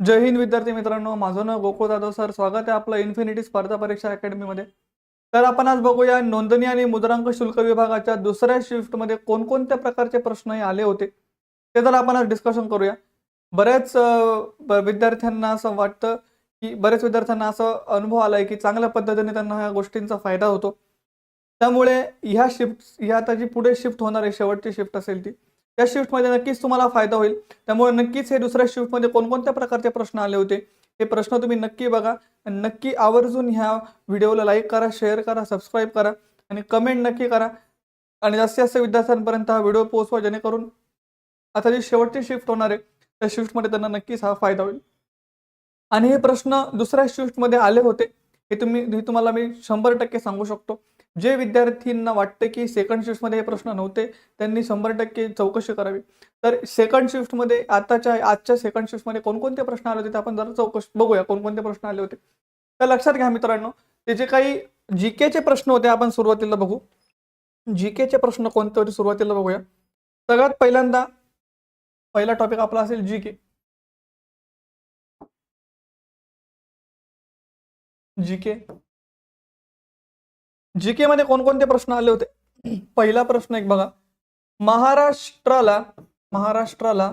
जय हिंद विद्यार्थी मित्रांनो. माझं नाव गोकुळ जाधव सर. स्वागत आहे आपलं इन्फिनिटी स्पर्धा परीक्षा अकॅडमीमध्ये तर आपण आज बघूया नोंदणी आणि मुद्रांक शुल्क विभागाच्या दुसऱ्या शिफ्टमध्ये कोणकोणत्या प्रकारचे प्रश्न आले होते ते तर आपण आज डिस्कशन करूया. बऱ्याच विद्यार्थ्यांना असं वाटतं की बऱ्याच विद्यार्थ्यांना असं अनुभव आलाय की चांगल्या पद्धतीने त्यांना ह्या गोष्टींचा फायदा होतो. त्यामुळे ह्या शिफ्ट ह्या आता जी पुढे शिफ्ट होणार आहे शेवटची शिफ्ट असेल ती या शिफ्टमध्ये नक्कीच तुम्हाला फायदा होईल. त्यामुळे नक्कीच हे दुसऱ्या शिफ्टमध्ये कोणकोणत्या प्रकारचे प्रश्न आले होते हे प्रश्न तुम्ही नक्की बघा. आणि नक्की आवर्जून ह्या व्हिडिओला लाईक करा शेअर करा सबस्क्राईब करा आणि कमेंट नक्की करा. आणि जास्तीत जास्त विद्यार्थ्यांपर्यंत हा व्हिडिओ पोहोचवा जेणेकरून आता जी शेवटची शिफ्ट होणार आहे त्या शिफ्टमध्ये त्यांना नक्कीच हा फायदा होईल. आणि हे प्रश्न दुसऱ्या शिफ्टमध्ये आले होते हे तुम्ही हे तुम्हाला मी शंभर टक्के सांगू शकतो. जे विद्यार्थ्यांना वाटतं की सेकंड शिफ्टमध्ये हे प्रश्न नव्हते त्यांनी शंभर टक्के चौकशी करावी. तर सेकंड शिफ्टमध्ये आताच्या आजच्या सेकंड शिफ्टमध्ये कोणकोणते प्रश्न आले होते? ते आपण जरा चौकशी बघूया कोणकोणते प्रश्न आले होते. तर लक्षात घ्या मित्रांनो ते जे काही जी केचे प्रश्न होते आपण सुरुवातीला बघू. जी केचे प्रश्न कोणते होते सुरुवातीला बघूया. सगळ्यात पहिल्यांदा पहिला टॉपिक आपला असेल जी के जी के जी के मध्ये कोणकोणते प्रश्न आले होते? पहिला प्रश्न एक बघा. महाराष्ट्राला महाराष्ट्राला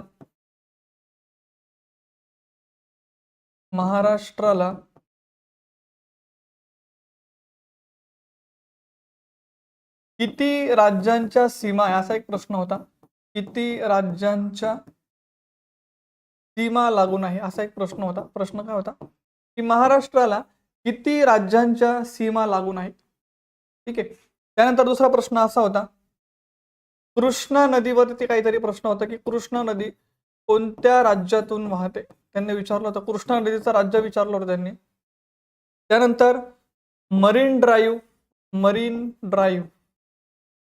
महाराष्ट्राला किती राज्यांच्या सीमा आहे असा एक प्रश्न होता. किती राज्यांच्या सीमा लागून आहे असा एक प्रश्न होता. प्रश्न काय होता? की महाराष्ट्राला किती राज्यांच्या सीमा लागून आहेत ठीक आहे. त्यानंतर दुसरा प्रश्न असा होता. कृष्णा नदीवरती काहीतरी प्रश्न होता की कृष्णा नदी कोणत्या राज्यातून वाहते? त्यांनी विचारलं होतं. कृष्णा नदीचं राज्य विचारलं होतं त्यांनी. त्यानंतर मरीन ड्राईव्ह मरीन ड्राईव्ह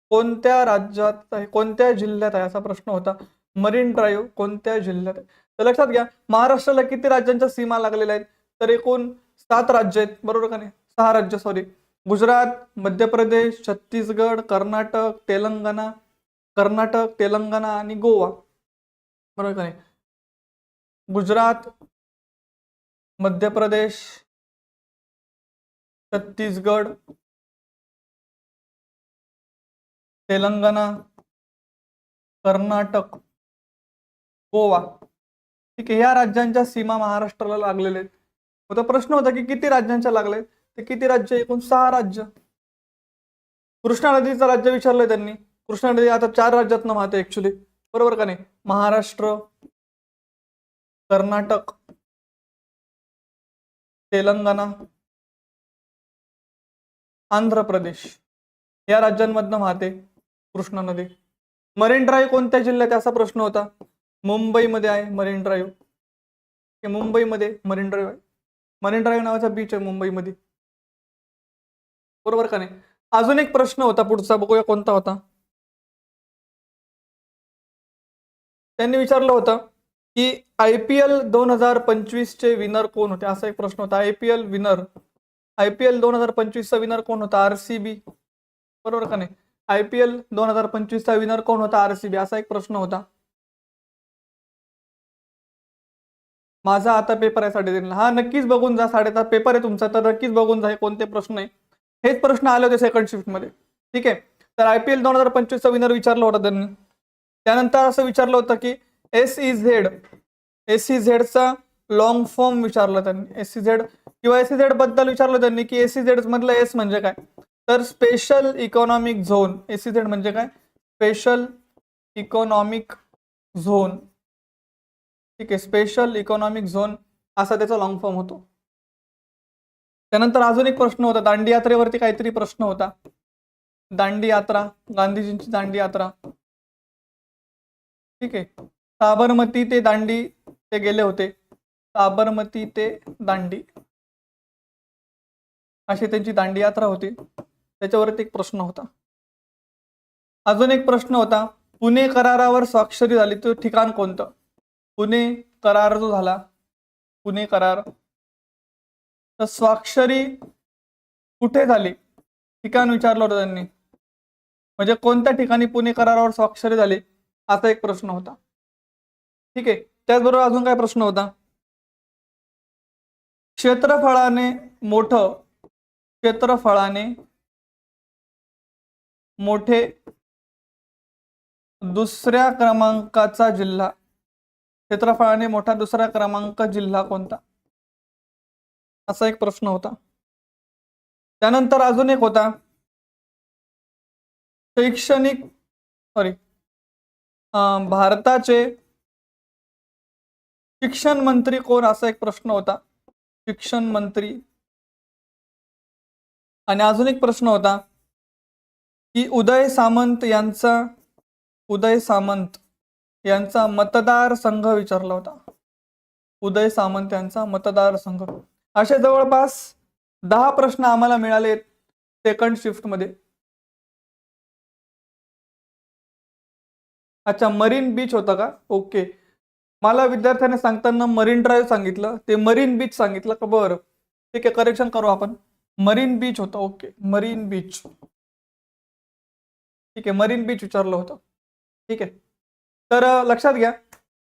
कोणत्या राज्यात आहे? कोणत्या जिल्ह्यात आहे? असा प्रश्न होता. मरीन ड्राईव्ह कोणत्या जिल्ह्यात आहे? तर लक्षात घ्या महाराष्ट्राला किती राज्यांच्या सीमा लागलेल्या आहेत? तर एकूण सात राज्य आहेत. बरोबर का नाही? सहा राज्य सॉरी गुजरात मध्य प्रदेश छत्तीसगड कर्नाटक तेलंगणा कर्नाटक तेलंगणा आणि गोवा. बरोबर का नाही? गुजरात मध्य प्रदेश छत्तीसगड तेलंगणा कर्नाटक गोवा. ठीक आहे ह्या राज्यांच्या सीमा महाराष्ट्राला लागलेल्या आहेत. प्रश्न होता की किती राज्यांच्या लागलेत? ते किती राज्य एकूण सहा राज्य. कृष्णा नदीचं राज्य विचारलंय त्यांनी. कृष्णा नदी आता चार राज्यातनं वाहते ऍक्च्युली बरोबर का नाही? महाराष्ट्र कर्नाटक तेलंगणा आंध्र प्रदेश. या राज्यांमधनं वाहते कृष्णा नदी. मरीन ड्राईव्ह कोणत्या जिल्ह्यात असा प्रश्न होता? मुंबईमध्ये आहे मरीन ड्राईव्ह मुंबईमध्ये मरीन ड्राईव्ह आहे. मरीन ड्राईव्ह नावाचा बीच आहे मुंबईमध्ये. बरोबर का नाही? अजून एक प्रश्न होता पुढचा बघूया कोणता होता. त्यांनी विचारलं होतं की आय पी एल दोन हजार पंचवीसचे विनर कोण होते? असा एक प्रश्न होता. I P L winner I P L दोन हजार पंचवीसचा विनर कोण होता? R C B. बरोबर का नाही? आय पी एल दोन हजार पंचवीसचा विनर कोण होता? R C B. असा एक प्रश्न होता. माझा आता पेपर आहे साडेतीनला. हा नक्कीच बघून जा. साडेदहा पेपर आहे तुमचा. तर नक्कीच बघून जा. हे कोणते प्रश्न आहे? हेच प्रश्न आले होते सेकंड शिफ्टमध्ये ठीक आहे? तर आय पी एल दोन हजार पंचवीसचा विनर विचारला होता त्यांनी. त्यानंतर असं विचारलं होतं की S E Z S C झेडचा long form विचारला त्यांनी. एस सी झेड किंवा एस सी झेडबद्दल विचारलं त्यांनी की एस सी झेड मधलं एस म्हणजे काय? तर special economic zone S C Z म्हणजे काय? स्पेशल इकॉनॉमिक झोन ठीक आहे? स्पेशल इकॉनॉमिक झोन असा त्याचा लॉंग फॉर्म होतो. त्यानंतर अजून एक प्रश्न होता. दांडी यात्रेवरती काहीतरी प्रश्न होता. दांडी यात्रा गांधीजींची दांडी यात्रा ठीक आहे. साबरमती ते दांडी ते गेले होते. साबरमती ते दांडी. अशी त्यांची दांडी यात्रा होती. त्याच्यावरती एक प्रश्न होता. अजून एक प्रश्न होता. पुणे करारावर स्वाक्षरी झाली. तो ठिकाण कोणतं? पुणे करार जो झाला. पुणे करार. तर स्वाक्षरी कुठे झाली? ठिकाण विचारलं होतं त्यांनी. म्हणजे कोणत्या ठिकाणी पुणे करारावर स्वाक्षरी झाली? असा एक प्रश्न होता. ठीक आहे. त्याचबरोबर अजून काय प्रश्न होता? क्षेत्रफळाने मोठ क्षेत्रफळाने मोठे दुसऱ्या क्रमांकाचा जिल्हा. क्षेत्रफळाने मोठा दुसरा क्रमांक जिल्हा कोणता? असा एक प्रश्न होता. त्यानंतर अजून एक होता. शैक्षणिक सॉरी भारताचे शिक्षण मंत्री कोण? असा एक प्रश्न होता. शिक्षण मंत्री. आणि अजून एक प्रश्न होता. की उदय सामंत यांचा उदय सामंत यांचा मतदार संघ विचारला होता. उदय सामंत यांचा मतदार संघ. असे जवळपास दहा प्रश्न आम्हाला मिळाले सेकंड शिफ्टमध्ये अच्छा मरीन बीच होता का? ओके मला विद्यार्थ्याने सांगताना मरीन ड्राईव्ह सांगितलं. ते मरीन बीच सांगितलं का? बरं. ठीक आहे करेक्शन करू आपण. मरीन बीच होतं. ओके मरीन बीच ठीक आहे मरीन बीच विचारलं होतं. ठीक आहे. तर लक्षात घ्या.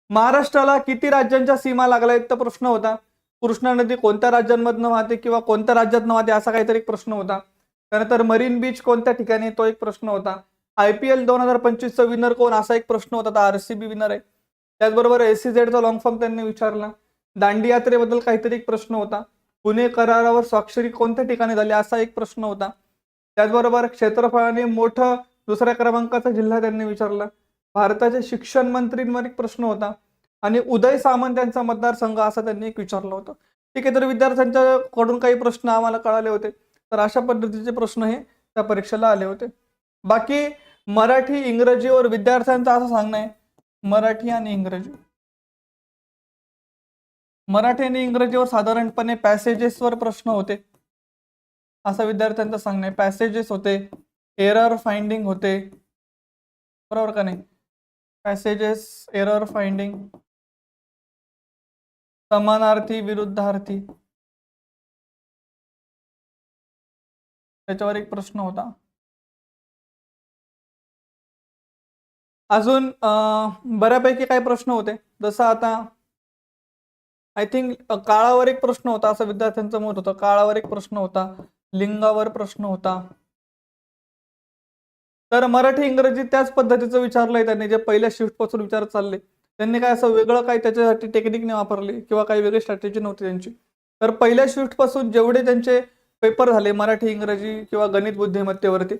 महाराष्ट्राला किती राज्यांच्या सीमा लागल्या आहेत? तर प्रश्न होता. कृष्णा नदी कोणत्या राज्यांमधनं वाहते किंवा कोणत्या राज्यातनं वाहते असा काहीतरी एक प्रश्न होता. त्यानंतर मरीन बीच कोणत्या ठिकाणी तो एक प्रश्न होता. आय पी एल दोन हजार पंचवीसचा विनर कोण असा एक प्रश्न होता. आर सी बी विनर आहे. त्याचबरोबर एस सी झेडचा लॉंग फॉर्म त्यांनी विचारला. दांडी यात्रेबद्दल काहीतरी एक प्रश्न होता. पुणे करारावर स्वाक्षरी कोणत्या ठिकाणी झाली असा एक प्रश्न होता. त्याचबरोबर क्षेत्रफळाने मोठं दुसऱ्या क्रमांकाचा जिल्हा त्यांनी विचारला. भारताचे शिक्षण मंत्रींवर एक प्रश्न होता. आणि उदय सामंत यांचा मतदारसंघ असा त्यांनी एक विचारलं होतं. ठीक आहे तर विद्यार्थ्यांच्या कडून काही प्रश्न आम्हाला कळाले होते. तर अशा पद्धतीचे प्रश्न हे त्या परीक्षेला आले होते. बाकी मराठी इंग्रजीवर विद्यार्थ्यांचं असं सांगणं आहे. मराठी आणि इंग्रजी. मराठी आणि इंग्रजीवर साधारणपणे पॅसेजेसवर प्रश्न होते. असं विद्यार्थ्यांचं सांगणं आहे. पॅसेजेस होते एरर फाइंडिंग होते. बरोबर का नाही? पॅसेजेस एरर फाइंडिंग समानार्थी विरुद्धार्थी. त्याच्यावर एक प्रश्न होता. अजून बऱ्यापैकी काही प्रश्न होते. जसं आता आय थिंक काळावर एक प्रश्न होता असं विद्यार्थ्यांचं मत होतं. काळावर एक प्रश्न होता लिंगावर प्रश्न होता. तर मराठी इंग्रजी त्याच पद्धतीचं विचारलंय त्यांनी जे पहिल्या शिफ्टपासून विचार चालले. त्यांनी काय असं वेगळं काही त्याच्यासाठी टेक्निक नाही वापरली किंवा काही वेगळी स्ट्रॅटेजी नव्हती त्यांची. तर पहिल्या शिफ्टपासून जेवढे त्यांचे पेपर झाले मराठी इंग्रजी किंवा गणित बुद्धिमत्तेवरती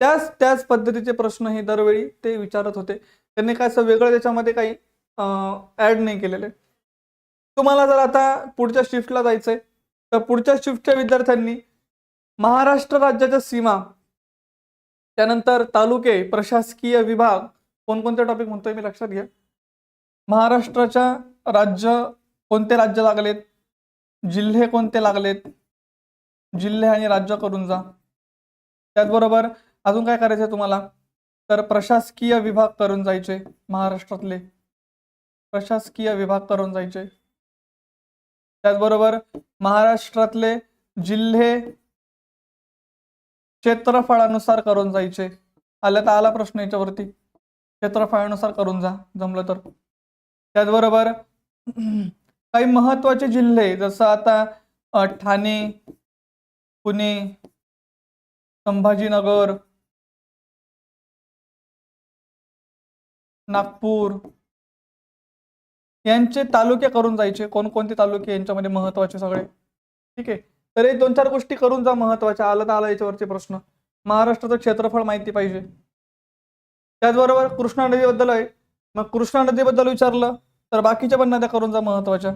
त्याच त्याच पद्धतीचे प्रश्न हे दरवेळी ते विचारत होते. त्यांनी काय असं वेगळं त्याच्यामध्ये काही ऍड नाही केलेले. तुम्हाला जर आता पुढच्या शिफ्टला जायचंय तर पुढच्या शिफ्टच्या विद्यार्थ्यांनी महाराष्ट्र राज्याच्या सीमा त्यानंतर तालुके प्रशासकीय विभाग कोणकोणते टॉपिक म्हणतोय मी लक्षात घ्या. महाराष्ट्राच्या राज्य कोणते राज्य लागलेत? जिल्हे कोणते लागलेत? जिल्हे आणि राज्य करून जा. त्याचबरोबर अजून काय करायचं आहे तुम्हाला? तर प्रशासकीय विभाग करून जायचे महाराष्ट्रातले. प्रशासकीय विभाग करून जायचे. त्याचबरोबर महाराष्ट्रातले जिल्हे क्षेत्रफळानुसार करून जायचे. आल्या तर आला प्रश्न याच्यावरती? क्षेत्रफळानुसार करून जा जमलं तर. त्याचबरोबर काही महत्त्वाचे जिल्हे जसं आता ठाणे पुणे संभाजीनगर नागपूर यांचे तालुके करून जायचे. कोणकोणते तालुके यांच्यामध्ये महत्त्वाचे सगळे? ठीक आहे. तर हे दोन चार गोष्टी करून जा महत्त्वाच्या आलं तर आलं याच्यावरचे प्रश्न. महाराष्ट्राचं क्षेत्रफळ माहिती पाहिजे. त्याचबरोबर कृष्णा नदीबद्दल आहे. मग कृष्णा नदीबद्दल विचारलं. तर बाकीच्या पण नद्या करून जा महत्त्वाच्या.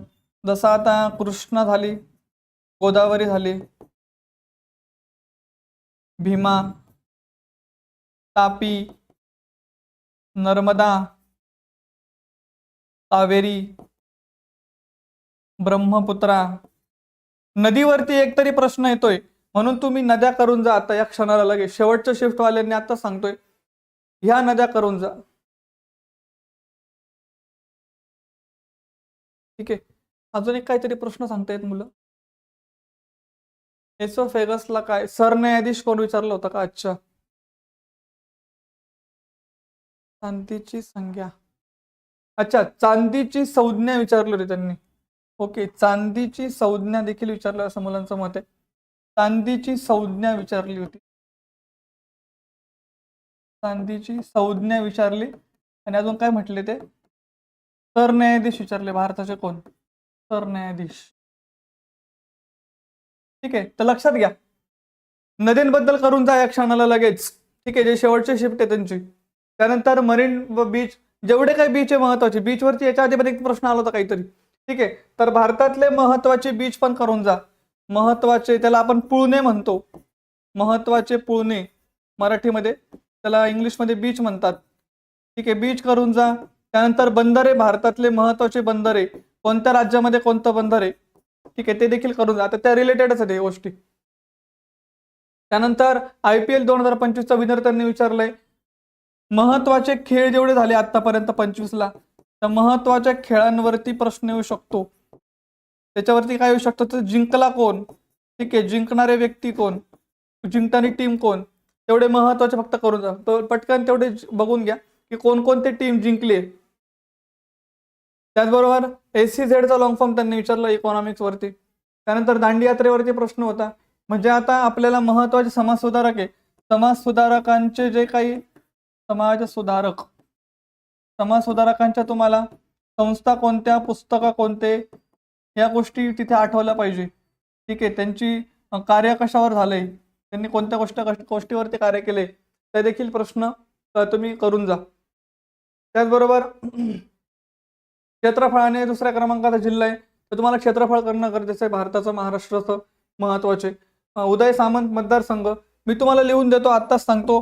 जसं आता कृष्णा झाली गोदावरी झाली भीमा तापी नर्मदा कावेरी ब्रह्मपुत्रा. नदीवरती एक तरी प्रश्न येतोय. म्हणून तुम्ही नद्या करून जा. आता या क्षणाला लगेच. शेवटच्या शिफ्टवाल्यांनी आता सांगतोय. ह्या नद्या करून जा. ठीक आहे. अजून एक काहीतरी प्रश्न सांगतायत मुलं? एसोफेगसला काय? सरन्यायाधीश कोण विचारलं होतं का अच्छा चांदीची संज्ञा. अच्छा चांदीची संज्ञा विचारली होती त्यांनी. ओके चांदीची संज्ञा देखील विचारलं असं मुलांचं मत आहे. चांदीची संज्ञा विचारली होती. चांदीची संज्ञा विचारली. आणि अजून काय म्हटले ते? सरन्यायाधीश विचारले भारताचे कोण? सरन्यायाधीश. ठीक आहे तर लक्षात घ्या. नद्यांबद्दल करून जा या क्षणाला लगेच. ठीक आहे जे शेवटचे शिफ्ट आहे त्यांची. त्यानंतर मरीन व बीच जेवढे काही बीच आहे महत्त्वाचे बीचवरती याच्या आधी पण एक प्रश्न आला होता काहीतरी. ठीक आहे तर भारतातले महत्त्वाचे बीच पण करून जा. महत्त्वाचे त्याला आपण पुळणे म्हणतो. महत्त्वाचे पुळणे मराठीमध्ये त्याला इंग्लिशमध्ये बीच म्हणतात. ठीक आहे बीच करून जा. त्यानंतर बंदरे भारतातले महत्त्वाचे बंदरे कोणत्या राज्यामध्ये कोणतं बंदर आहे? ठीक आहे ते देखील करून जा. आता त्या रिलेटेडच आहेत गोष्टी. त्यानंतर आय पी एल दोन हजार पंचवीसचा विनर त्यांनी विचारलंय. महत्त्वाचे खेळ जेवढे झाले आतापर्यंत पंचवीसला तर महत्त्वाच्या खेळांवरती प्रश्न येऊ शकतो. त्याच्यावरती काय येऊ शकतं? तर जिंकला कोण? ठीक आहे जिंकणारे व्यक्ती कोण? जिंकणारी टीम कोण? तेवढे महत्त्वाचे फक्त करून जा. तो पटकन तेवढे बघून घ्या की कोणकोणते टीम जिंकले. त्याचबरोबर एस सी झेडचा लॉंग फॉर्म त्यांनी विचारलं इकॉनॉमिक्सवरती त्यानंतर दांडी यात्रेवरती प्रश्न होता. म्हणजे आता आपल्याला महत्त्वाचे समाज सुधारक आहे. समाज सुधारकांचे जे काही समाज सुधारक समाज सुधारकांच्या तुम्हाला संस्था कोणत्या पुस्तकं कोणते या गोष्टी तिथे आठवल्या पाहिजे. ठीक आहे त्यांची कार्य कशावर झालंय त्यांनी कोणत्या गोष्ट गोष्टीवरती कार्य केले ते देखील प्रश्न तुम्ही करून जा. त्याचबरोबर क्षेत्रफळाने दुसऱ्या क्रमांकाचा जिल्हा आहे. तर तुम्हाला क्षेत्रफळ करणं गरजेचं आहे. भारताचं महाराष्ट्राचं महत्त्वाचे. उदय सामंत मतदारसंघ. मी तुम्हाला लिहून देतो आत्ताच सांगतो.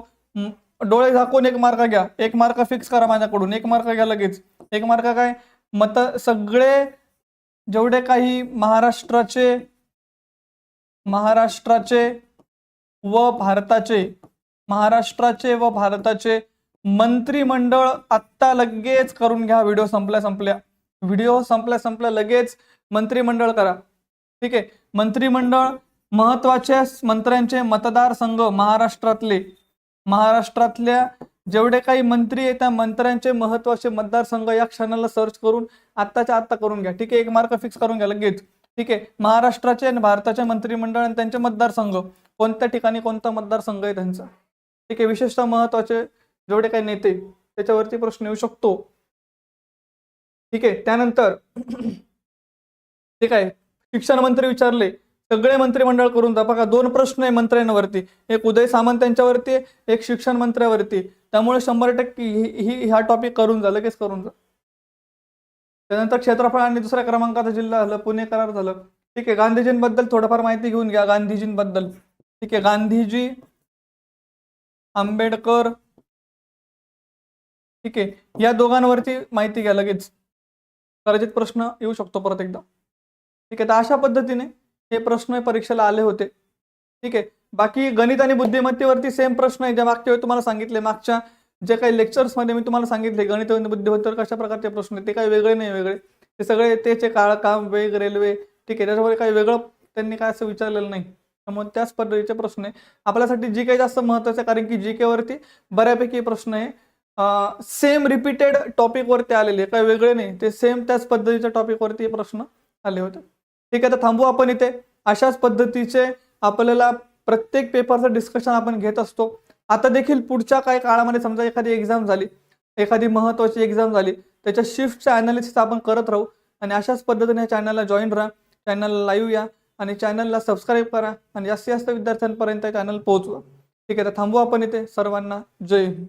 डोळे झाकून एक मार्क घ्या. एक मार्क फिक्स करा माझ्याकडून. एक मार्क घ्या लगेच. एक मार्क काय? मत सगळे जेवढे काही महाराष्ट्राचे महाराष्ट्राचे व भारताचे महाराष्ट्राचे व भारताचे मंत्रिमंडळ आत्ता लगेच करून घ्या. व्हिडिओ संपल्या संपल्या. व्हिडिओ संपल्या संपल्या लगेच मंत्रिमंडळ करा. ठीक आहे? मंत्रिमंडळ महत्त्वाच्या मंत्र्यांचे मतदारसंघ महाराष्ट्रातले. महाराष्ट्रातल्या जेवढे काही मंत्री आहेत त्या मंत्र्यांचे महत्त्वाचे मतदारसंघ या क्षणाला सर्च करून आत्ताच्या आत्ता करून घ्या. ठीक आहे? एक मार्क फिक्स करून घ्या लगेच. ठीक आहे? महाराष्ट्राचे आणि भारताचे मंत्रिमंडळ आणि त्यांचे मतदारसंघ. कोणत्या ठिकाणी कोणता मतदारसंघ आहे त्यांचा? ठीक आहे? विशेषतः महत्त्वाचे जेवढे काही नेते त्याच्यावरती प्रश्न येऊ शकतो. ठीक आहे त्यानंतर ठीक आहे शिक्षण मंत्री विचारले सगळे मंत्रिमंडळ करून जा. बघा दोन प्रश्न आहे मंत्र्यांवरती. एक उदय सामंत यांच्यावरती एक शिक्षण मंत्र्यावरती. त्यामुळे शंभर टक्के ही ह्या टॉपिक करून जा लगेच करून जा. त्यानंतर क्षेत्रफळ आणि दुसऱ्या क्रमांकाचा जिल्हा झालं पुणे करार झालं. ठीक आहे गांधीजींबद्दल थोडंफार माहिती घेऊन घ्या गांधीजींबद्दल. ठीक आहे गांधीजी आंबेडकर ठीक आहे या दोघांवरती माहिती घ्या लगेच. कदाचित प्रश्न येऊ शकतो परत एकदा. ठीक आहे तर अशा पद्धतीने हे प्रश्न परीक्षेला आले होते. ठीक आहे बाकी गणित आणि बुद्धिमत्तेवरती सेम प्रश्न आहे. ज्या मागच्या वेळी तुम्हाला सांगितले मागच्या जे काही लेक्चर्समध्ये मी तुम्हाला सांगितले गणित आणि बुद्धिमत्तेवर कशा प्रकारचे प्रश्न आहेत ते काही वेगळे नाही वेगळे. ते सगळे तेचे काळ काम वेग रेल्वे ठीक आहे त्याच्यामध्ये काही वेगळं त्यांनी काय असं विचारलेलं नाही. त्यामुळे त्याच पद्धतीचे प्रश्न आहे. आपल्यासाठी जी काही जास्त महत्त्वाचं आहे कारण की जी केवरती बऱ्यापैकी प्रश्न आहे. सेम रिपीटेड टॉपिकवरती आलेले काय वेगळे नाही. ते सेम त्याच पद्धतीच्या टॉपिकवरती हे प्रश्न आले होते. ठीक आहे तर थांबू आपण इथे. अशाच पद्धतीचे आपल्याला प्रत्येक पेपरचं डिस्कशन आपण घेत असतो. आता देखील पुढच्या काही काळामध्ये समजा एखादी एक्झाम झाली एखादी महत्त्वाची एक्झाम झाली त्याच्या शिफ्टचं अनालिसिस आपण करत राहू. आणि अशाच पद्धतीने या चॅनलला जॉईन राहा चॅनलला लाईव्ह या आणि चॅनलला सबस्क्राईब करा. आणि जास्तीत जास्त विद्यार्थ्यांपर्यंत चॅनल पोहोचवा. ठीक आहे तर थांबू आपण इथे. सर्वांना जय हिंद.